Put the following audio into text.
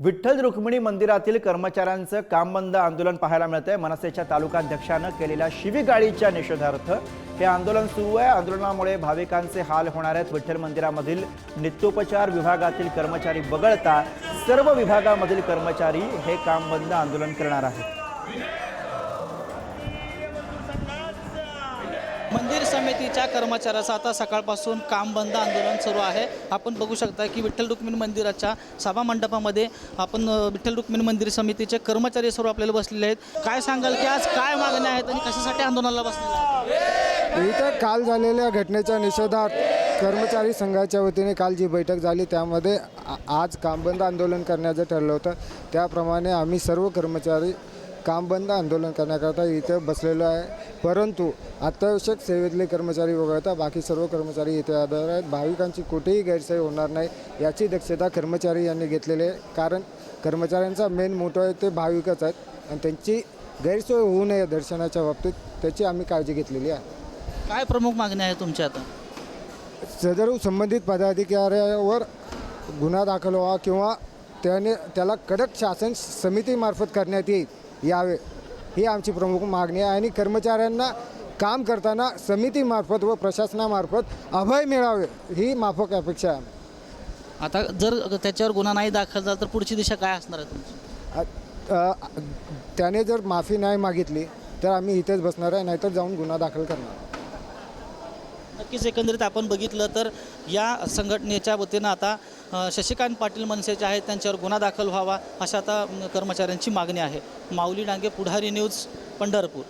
विठ्ठल रुक्मिणी मंदिरातील कर्मचाऱ्यांचं काम बंद आंदोलन पाहायला मिळतंय. मनसेच्या तालुकाध्यक्षानं केलेल्या शिवीगाळीच्या निषेधार्थ हे आंदोलन सुरू आहे. आंदोलनामुळे भाविकांचे हाल होणार आहेत. विठ्ठल मंदिरामधील नित्योपचार विभागातील कर्मचारी वगळता सर्व विभागामधील कर्मचारी हे काम बंद आंदोलन करणार आहेत. मंदिर समितीच्या कर्मचाऱ्याचं आता सकाळपासून काम बंद आंदोलन सुरू आहे. आपण बघू शकता की विठ्ठल रुक्मिणी मंदिराच्या सभा मंडपामध्ये आपण विठ्ठल रुक्मिणी मंदिर समितीचे कर्मचारी सर्व आपल्याला बसलेले आहेत. काय सांगाल की आज काय मागण्या आहेत आणि कशासाठी आंदोलनाला बसले इथं काल झालेल्या घटनेच्या निषेधात कर्मचारी संघाच्या वतीने काल जी बैठक झाली त्यामध्ये आज कामबंद आंदोलन करण्याचं ठरलं होतं. त्याप्रमाणे आम्ही सर्व कर्मचारी कामबंद आंदोलन करण्याकरता इथे बसलेलो आहे. परंतु अत्यावश्यक सेवेतले कर्मचारी वगळता बाकी सर्व कर्मचारी इथे आधार आहेत. भाविकांची कुठेही गैरसोय होणार नाही याची दक्षता कर्मचारी यांनी घेतलेली आहे. कारण कर्मचाऱ्यांचा मेन मोठं आहे ते भाविकच आहेत. आणि त्यांची गैरसोय होऊ नये दर्शनाच्या बाबतीत त्याची आम्ही काळजी घेतलेली आहे. काय प्रमुख मागण्या आहेत तुमच्या आता? सदर संबंधित पदाधिकाऱ्यावर गुन्हा दाखल व्हावा किंवा त्याने त्याला कडक शासन समितीमार्फत करण्यात येईल. यावे ही आमची प्रमुख मागणी आहे आणि कर्मचाऱ्यांना काम करताना समितीमार्फत व प्रशासनामार्फत अभय मिळावे ही माफक अपेक्षा आहे. आता जर त्याच्यावर गुन्हा नाही दाखल झाला तर पुढची दिशा काय असणार आहे तुमची? अ- अ- त्याने जर माफी नाही मागितली तर आम्ही इथेच बसणार आहे नाहीतर जाऊन गुन्हा दाखल करणार. नक्कीच एकंदरीत आपण बघितलं तर या संघटनेच्या वतीनं आता शशिकांत पाटील मनसे जे आहेत त्यांच्यावर गुन्हा दाखल व्हावा अशा आता कर्मचाऱ्यांची मागणी आहे. माऊली डांगे पुढारी न्यूज पंढरपूर.